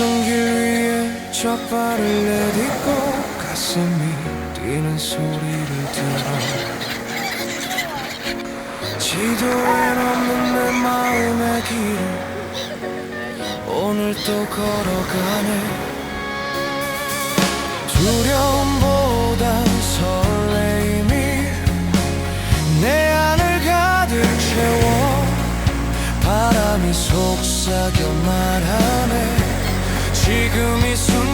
낯선 길 위에 첫 발을 내딛고 가슴이 뛰는 소리를 들어. 지도엔 없는 내 마음의 길 오늘 또 걸어가네. 두려움보다 설레임이 내 안을 가득 채워. 바람이 속삭여 말하네 지금 이 순간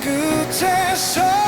끝에서